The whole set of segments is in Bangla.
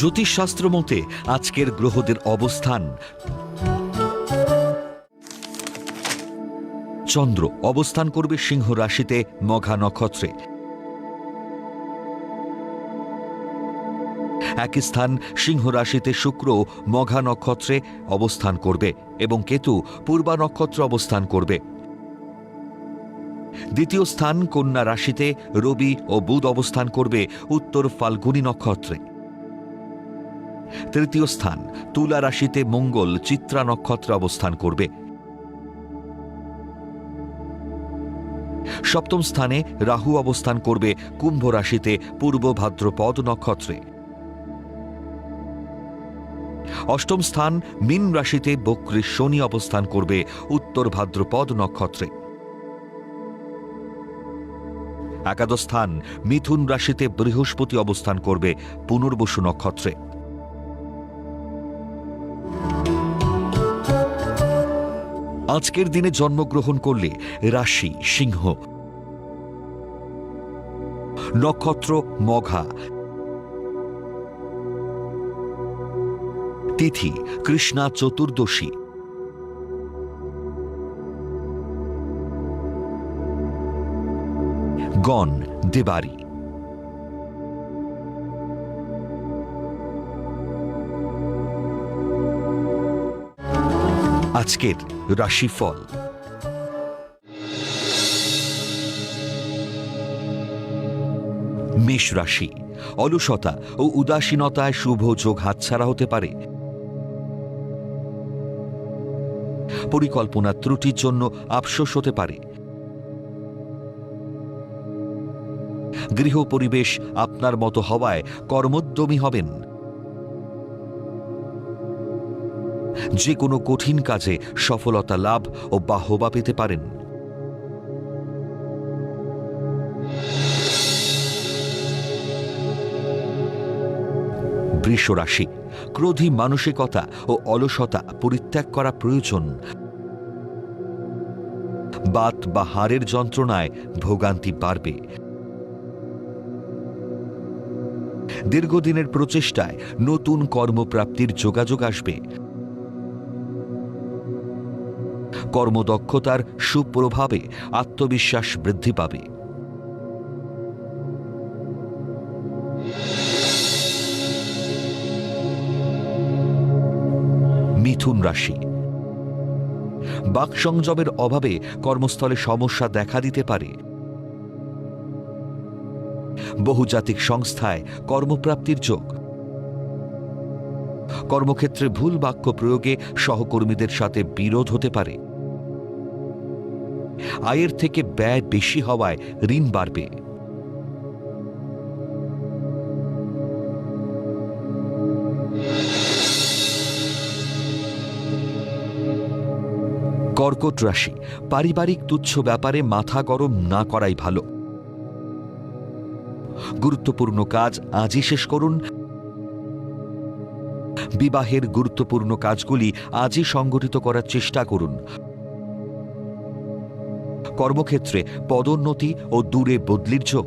জ্যোতিষশাস্ত্র মতে আজকের গ্রহদের অবস্থান। চন্দ্র অবস্থান করবে সিংহ রাশিতে মঘা নক্ষত্রে। একই স্থান সিংহ রাশিতে শুক্র মঘা নক্ষত্রে অবস্থান করবে এবং কেতু পূর্বা নক্ষত্রে অবস্থান করবে। দ্বিতীয় স্থান কন্যা রাশিতে রবি ও বুধ অবস্থান করবে উত্তর ফাল্গুনী নক্ষত্রে। তৃতীয় স্থান, তুলা রাশিতে মঙ্গল, চিত্রা নক্ষত্রে অবস্থান করবে। সপ্তম স্থানে রাহু অবস্থান করবে, কুম্ভ রাশিতে পূর্ব ভাদ্রপদ নক্ষত্রে। অষ্টম স্থান, মীন রাশিতে বক্রী শনি অবস্থান করবে, উত্তর ভাদ্রপদ নক্ষত্রে। একাদশ স্থান, মিথুন রাশিতে বৃহস্পতি অবস্থান করবে, পুনর্বসু নক্ষত্রে। আজকের দিনে জন্মগ্রহণ করলে রাশি সিংহ নক্ষত্র মঘা তিথি কৃষ্ণা চতুর্দশী গণ দেবারি। আজকের রাশিফল। মেষ রাশি, অলসতা ও উদাসীনতায় শুভ যোগ হাতছাড়া হতে পারে। পরিকল্পনা ত্রুটির জন্য আফসোস হতে পারে। গৃহ পরিবেশ আপনার মতো হওয়ায় কর্মোদ্যমী হবেন। যে কোনো কঠিন কাজে সফলতা লাভ ও বাহবা পেতে পারেন। বৃষ রাশি ক্রোধী মানসিকতা ও অলসতা পরিত্যাগ করা প্রয়োজন। বাত বা হাড়ের যন্ত্রণায় ভোগান্তি বাড়বে। দীর্ঘদিনের প্রচেষ্টায় নতুন কর্মপ্রাপ্তির যোগাযোগ আসবে। কর্মদক্ষতার সুপ্রভাবে আত্মবিশ্বাস বৃদ্ধি পাবে। মিথুন রাশি। বাকসংযমের অভাবে কর্মস্থলে সমস্যা দেখা দিতে পারে। বহুজাতিক সংস্থায় কর্মপ্রাপ্তির যোগ। কর্মক্ষেত্রে ভুল বাক্য প্রয়োগে সহকর্মীদের সাথে বিরোধ হতে পারে। আয়ের থেকে ব্যয় বেশি হওয়ায় ঋণ বাড়বে। কর্কট রাশি, পারিবারিক তুচ্ছ ব্যাপারে মাথা গরম না করাই ভালো। গুরুত্বপূর্ণ কাজ আজই শেষ করুন। বিবাহের গুরুত্বপূর্ণ কাজগুলি আজই সংগঠিত করার চেষ্টা করুন। কর্মক্ষেত্রে পদোন্নতি ও দূরে বদলির যোগ।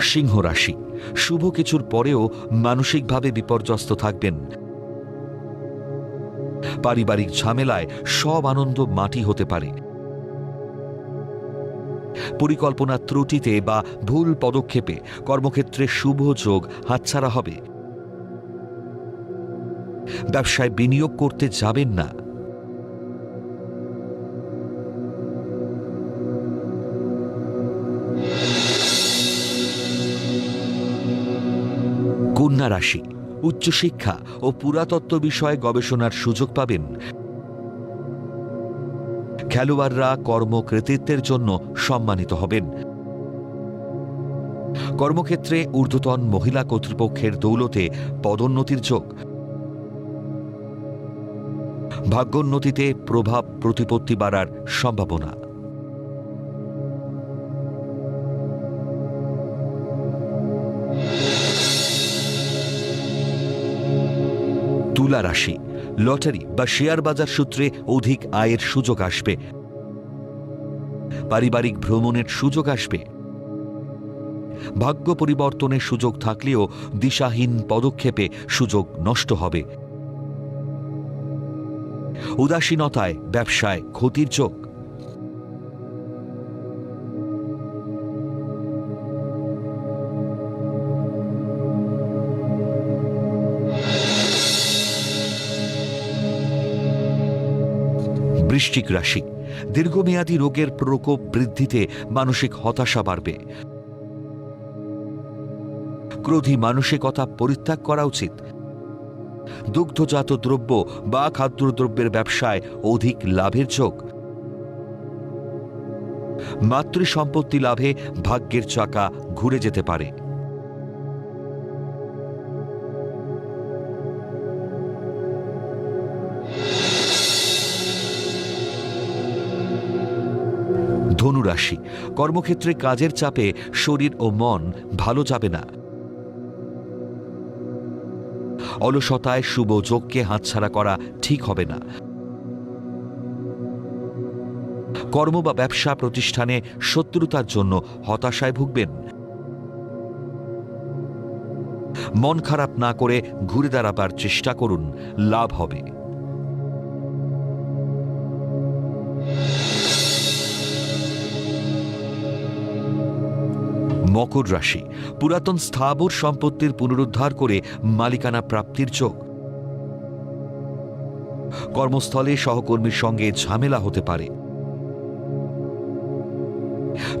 সিংহ রাশি। শুভ কিছুর পরেও মানসিকভাবে বিপর্যস্ত থাকবেন। পারিবারিক ঝামেলায় সব আনন্দ মাটি হতে পারে। পরিকল্পনা ত্রুটিতে বা ভুল পদক্ষেপে কর্মক্ষেত্রে শুভ যোগ হাতছাড়া হবে। ব্যবসায় বিনিয়োগ করতে যাবেন না। কন্যা রাশি, উচ্চশিক্ষা ও পুরাতত্ত্ব বিষয়ে গবেষণার সুযোগ পাবেন। খেলোয়াড়রা কর্মকৃতিত্বের জন্য সম্মানিত হবেন। কর্মক্ষেত্রে ঊর্ধ্বতন মহিলা কর্তৃপক্ষের দৌলতে পদোন্নতির যোগ। ভাগ্যোন্নতিতে প্রভাব প্রতিপত্তি বাড়ার সম্ভাবনা। তুলা রাশি লটারি বা শেয়ার বাজার সূত্রে অধিক আয়ের সুযোগ আসবে। পারিবারিক ভ্রমণের সুযোগ আসবে। ভাগ্য পরিবর্তনের সুযোগ থাকলেও দিশাহীন পদক্ষেপে সুযোগ নষ্ট হবে। উদাসীনতায় ব্যবসায় ক্ষতির যোগ। বৃশ্চিক রাশি। দীর্ঘমেয়াদী রোগের প্রকোপ বৃদ্ধিতে মানসিক হতাশা বাড়বে। ক্রোধী মানসিকতা পরিত্যাগ করা উচিত। দুগ্ধজাত দ্রব্য বা খাদ্যদ্রব্যের ব্যবসায় অধিক লাভের যোগ মাতৃ সম্পত্তি লাভে ভাগ্যের চাকা ঘুরে যেতে পারে। ধনুরাশি কর্মক্ষেত্রে কাজের চাপে শরীর ও মন ভালো যাবে না। অলসতায় শুভ যোগকে হাতছাড়া করা ঠিক হবে না। কর্ম বা ব্যবসা প্রতিষ্ঠানে শত্রুতার জন্য হতাশায় ভুগবেন। মন খারাপ না করে ঘুরে দাঁড়াবার চেষ্টা করুন, লাভ হবে। মকর রাশি। পুরাতন স্থাবর সম্পত্তির পুনরুদ্ধার করে মালিকানা প্রাপ্তির যোগ। কর্মস্থলে সহকর্মীর সঙ্গে ঝামেলা হতে পারে।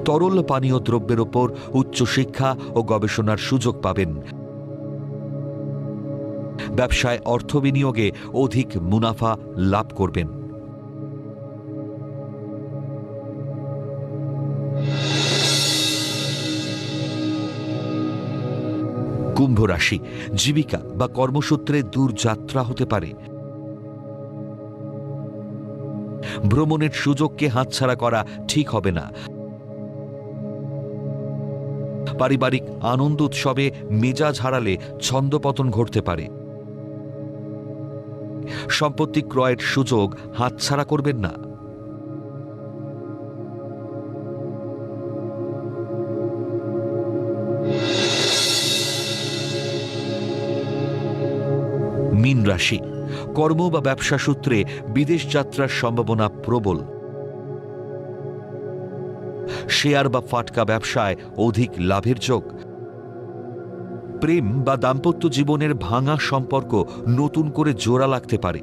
তরল পানীয় দ্রব্যের ওপর উচ্চশিক্ষা ও গবেষণার সুযোগ পাবেন। ব্যবসায় অর্থ বিনিয়োগে অধিক মুনাফা লাভ করবেন। কুম্ভ রাশি জীবিকা বা কর্মসূত্রে দূর যাত্রা হতে পারে। ভ্রমণের সুযোগকে হাতছাড়া করা ঠিক হবে না। পারিবারিক আনন্দ উৎসবে মেজাজ হারালে ছন্দপতন ঘটতে পারে। সম্পত্তি ক্রয়ের সুযোগ হাতছাড়া করবেন না। মীন রাশি। কর্ম বা ব্যবসা সূত্রে বিদেশ যাত্রার সম্ভাবনা প্রবল। শেয়ার বা ফাটকা ব্যবসায় অধিক লাভের যোগ। প্রেম বা দাম্পত্য জীবনের ভাঙা সম্পর্ক নতুন করে জোড়া লাগতে পারে।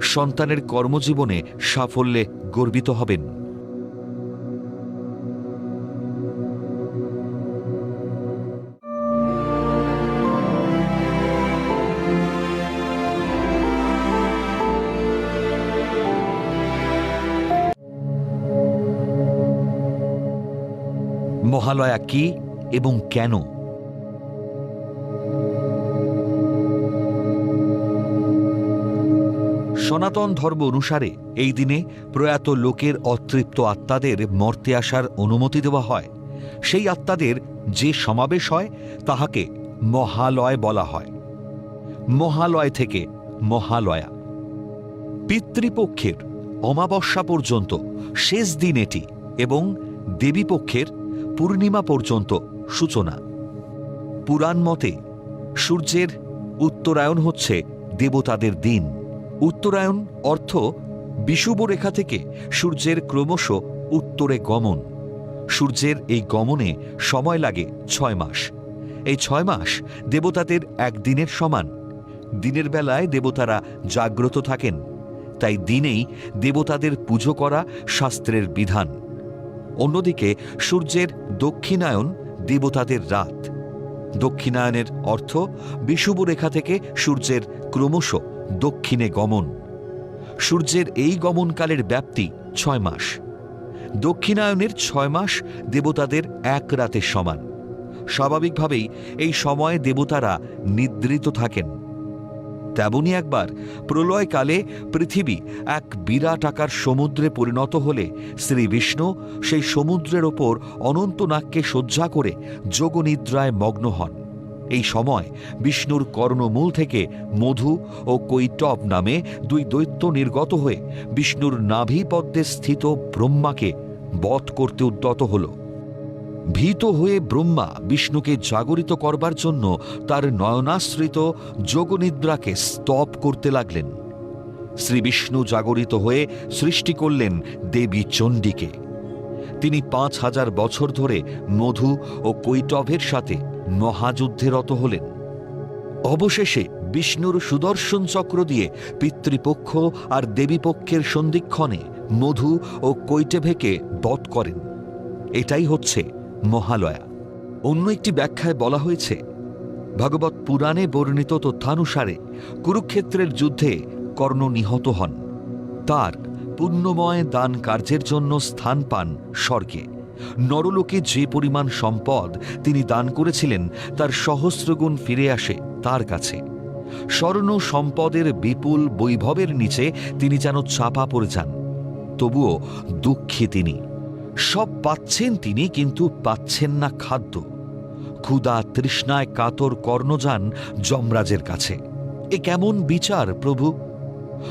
সন্তানের কর্মজীবনে সাফল্যে গর্বিত হবেন। মহালয়া কি এবং কেন? সনাতন ধর্ম অনুসারে এই দিনে প্রয়াত লোকের অতৃপ্ত আত্মাদের মর্তে আসার অনুমতি দেওয়া হয়। সেই আত্মাদের যে সমাবেশ হয়, তাহাকে মহালয় বলা হয়। মহালয় থেকে মহালয়া। পিতৃপক্ষের অমাবস্যা পর্যন্ত শেষ দিন এটি এবং দেবীপক্ষের পূর্ণিমা পর্যন্ত সূচনা। পুরাণ মতে, সূর্যের উত্তরায়ণ হচ্ছে দেবতাদের দিন। উত্তরায়ণ অর্থ বিষুব রেখা থেকে সূর্যের ক্রমশ উত্তরে গমন। সূর্যের এই গমনে সময় লাগে ছয় মাস। এই ছয় মাস দেবতাদের একদিনের সমান। দিনের বেলায় দেবতারা জাগ্রত থাকেন। তাই দিনেই দেবতাদের পুজো করা শাস্ত্রের বিধান। অন্যদিকে সূর্যের দক্ষিণায়ন দেবতাদের রাত। দক্ষিণায়নের অর্থ বিষুব রেখা থেকে সূর্যের ক্রমশ দক্ষিণে গমন। সূর্যের এই গমনকালের ব্যাপ্তি ছয় মাস। দক্ষিণায়নের ছয় মাস দেবতাদের এক রাতের সমান। স্বাভাবিকভাবেই এই সময়ে দেবতারা নিদ্রিত থাকেন। তেমনি একবার প্রলয়কালে পৃথিবী এক বিরাট আকার সমুদ্রে পরিণত হলে শ্রী বিষ্ণু সেই সমুদ্রের ওপর অনন্ত নাগকে সজ্জা করে যোগনিদ্রায় মগ্ন হন। এই সময় বিষ্ণুর কর্ণমূল থেকে মধু ও কৈটব নামে দুই দৈত্য নির্গত হয়ে বিষ্ণুর নাভি পদ্মে স্থিত ব্রহ্মাকে বধ করতে উদ্যত হল। ভীত হয়ে ব্রহ্মা বিষ্ণুকে জাগরিত করবার জন্য তার নয়নাশ্রিত যোগনিদ্রাকে স্তব করতে লাগলেন। শ্রী বিষ্ণু জাগরিত হয়ে সৃষ্টি করলেন দেবী চণ্ডীকে। তিনি পাঁচ হাজার বছর ধরে মধু ও কৈটভের সাথে মহাযুদ্ধে রত হলেন। অবশেষে বিষ্ণুর সুদর্শন চক্র দিয়ে পিতৃপক্ষ আর দেবীপক্ষের সন্ধিক্ষণে মধু ও কৈটেভেকে বধ করেন। এটাই হচ্ছে মহালয়া। অন্য একটি ব্যাখ্যায় বলা হয়েছে, ভগবত পুরাণে বর্ণিত তথ্যানুসারে কুরুক্ষেত্রের যুদ্ধে কর্ণ নিহত হন। তার পুণ্যময় দান কার্যের জন্য স্থান পান স্বর্গে। নরলোকে যে পরিমাণ সম্পদ তিনি দান করেছিলেন, তার সহস্রগুণ ফিরে আসে তার কাছে। স্বর্ণ সম্পদের বিপুল বৈভবের নিচে তিনি যেন চাপা পড়ে যান, তবুও দুঃখী তিনি। সব পাচ্ছেন তিনি, কিন্তু পাচ্ছেন না খাদ্য। ক্ষুদা তৃষ্ণায় কাতর কর্ণযান যমরাজের কাছে। এ কেমন বিচার, প্রভু?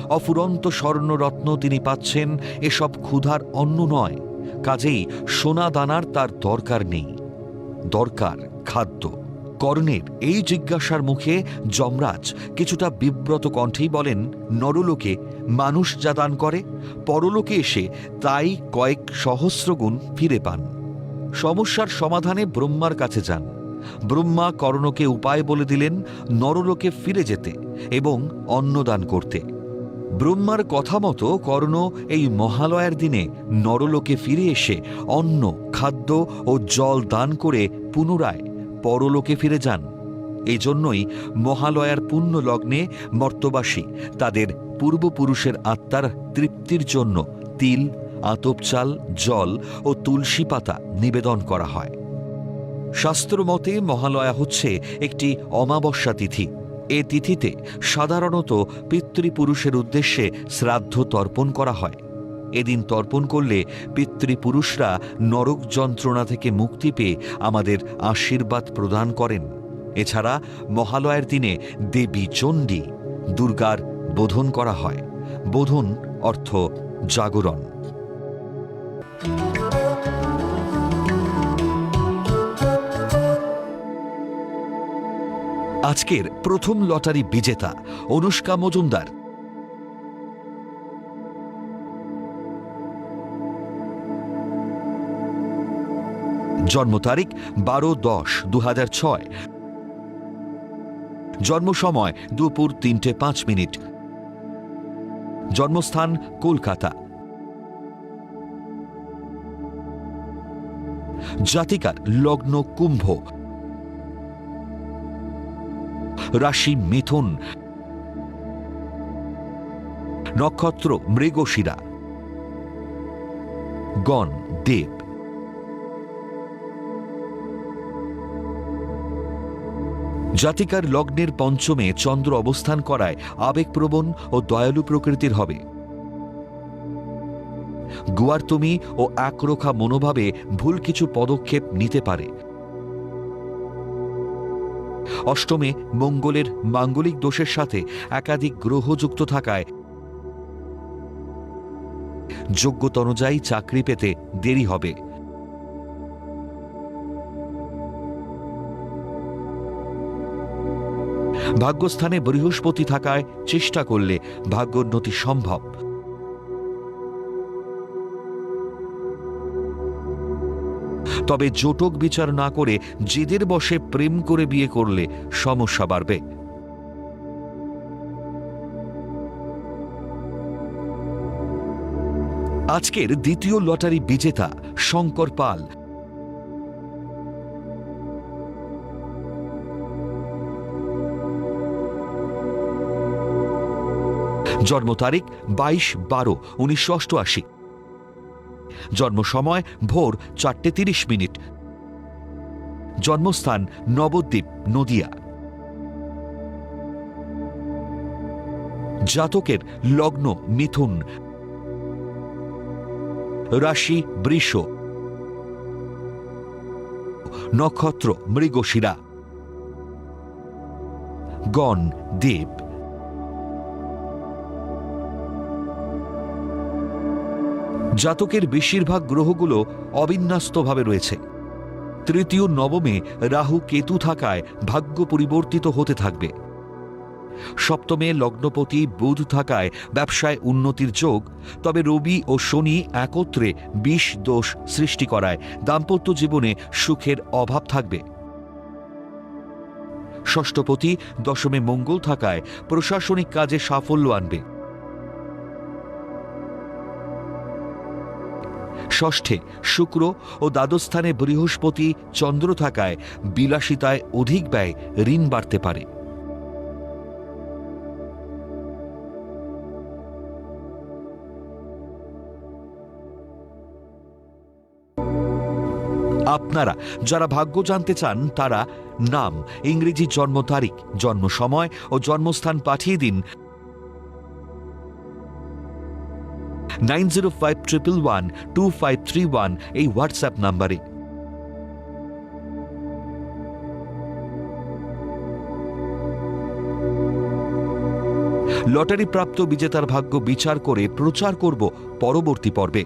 অফুরন্ত স্বর্ণরত্ন তিনি পাচ্ছেন, এসব ক্ষুধার অন্ন নয়। কাজেই সোনা দানার তার দরকার নেই। দরকার খাদ্য। কর্ণের এই জিজ্ঞাসার মুখে যমরাজ কিছুটা বিব্রত কণ্ঠেই বলেন, নরলোকে মানুষ যা দান করে, পরলোকে এসে তাই কয়েক সহস্রগুণ ফিরে পান। সমস্যার সমাধানে ব্রহ্মার কাছে যান। ব্রহ্মা কর্ণকে উপায় বলে দিলেন, নরলোকে ফিরে যেতে এবং অন্নদান করতে। ব্রহ্মার কথা মতো কর্ণ এই মহালয়ার দিনে নরলোকে ফিরে এসে অন্ন, খাদ্য ও জল দান করে পুনরায় পরলোকে ফিরে যান। এই জন্যই মহালয়ার পুণ্য লগ্নে মর্তবাসী তাদের পূর্বপুরুষের আত্মার তৃপ্তির জন্য তিল, আতপ চাল, জল ও তুলসী পাতা নিবেদন করা হয়। শাস্ত্রমতে মহালয়া হচ্ছে একটি অমাবস্যা তিথি। এ তিথিতে সাধারণত পিতৃপুরুষের উদ্দেশ্যে শ্রাদ্ধ তর্পণ করা হয়। এদিন তর্পণ করলে পিতৃপুরুষরা নরক যন্ত্রণা থেকে মুক্তি পেয়ে আমাদের আশীর্বাদ প্রদান করেন। এছাড়া মহালয়ার দিনে দেবী চণ্ডী দুর্গার বোধন করা হয়। বোধন অর্থ জাগরণ। আজকের প্রথম লটারি বিজেতা অনুষ্কা মজুমদার জন্ম তারিখ বারো দশ দু জন্ম সময় দুপুর তিনটে পাঁচ মিনিট। জন্মস্থান কলকাতা। জাতিকার লগ্ন কুম্ভ। রাশি মিথুন। নক্ষত্র মৃগশিরা। গণ দেব। জাতিকার লগ্নের পঞ্চমে চন্দ্র অবস্থান করায় আবেগপ্রবণ ও দয়ালু প্রকৃতির হবে। গুয়ারতমি ও একরোখা মনোভাবে ভুল কিছু পদক্ষেপ নিতে পারে। অষ্টমে মঙ্গলের মাঙ্গলিক দোষের সাথে একাধিক গ্রহ যুক্ত থাকায় যোগ্যতা অনুযায়ী চাকরি পেতে দেরি হবে। ভাগ্যস্থানে বৃহস্পতি থাকায় চেষ্টা করলে ভাগ্যোন্নতি সম্ভব। তবে জোটক বিচার না করে জেদের বসে প্রেম করে বিয়ে করলে সমস্যা বাড়বে। আজকের দ্বিতীয় লটারি বিজেতা শঙ্কর পাল জন্ম তারিখ বাইশ বারো উনিশশো অষ্টআশি। জন্ম সময় ভোর চারটে তিরিশ মিনিট। জন্মস্থান নবদ্বীপ, নদিয়া। জাতকের লগ্ন মিথুন। রাশি বৃষ। নক্ষত্র মৃগশিরা। গণ দেব। জাতকের বেশিরভাগ গ্রহগুলো অবিন্যস্তভাবে রয়েছে। তৃতীয় নবমে রাহু কেতু থাকায় ভাগ্য পরিবর্তিত হতে থাকবে। সপ্তমে লগ্নপতি বুধ থাকায় ব্যবসায় উন্নতির যোগ, তবে রবি ও শনি একত্রে বিষ দোষ সৃষ্টি করায় দাম্পত্য জীবনে সুখের অভাব থাকবে। ষষ্ঠপতি দশমে মঙ্গল থাকায় প্রশাসনিক কাজে সাফল্য আনবে। ষষ্ঠে শুক্র ও দ্বাদস্থানে বৃহস্পতি চন্দ্র থাকায় বিলাসিতায় অধিক ব্যয় ঋণ বাড়তে পারে। আপনারা যারা ভাগ্য জানতে চান, তারা নাম, ইংরেজি জন্ম তারিখ, জন্ম সময় ও জন্মস্থান পাঠিয়ে দিন। নাইন এই হোয়াটসঅ্যাপ নাম্বারে। লটারি প্রাপ্ত বিজেতার ভাগ্য বিচার করে প্রচার করব পরবর্তী পর্বে।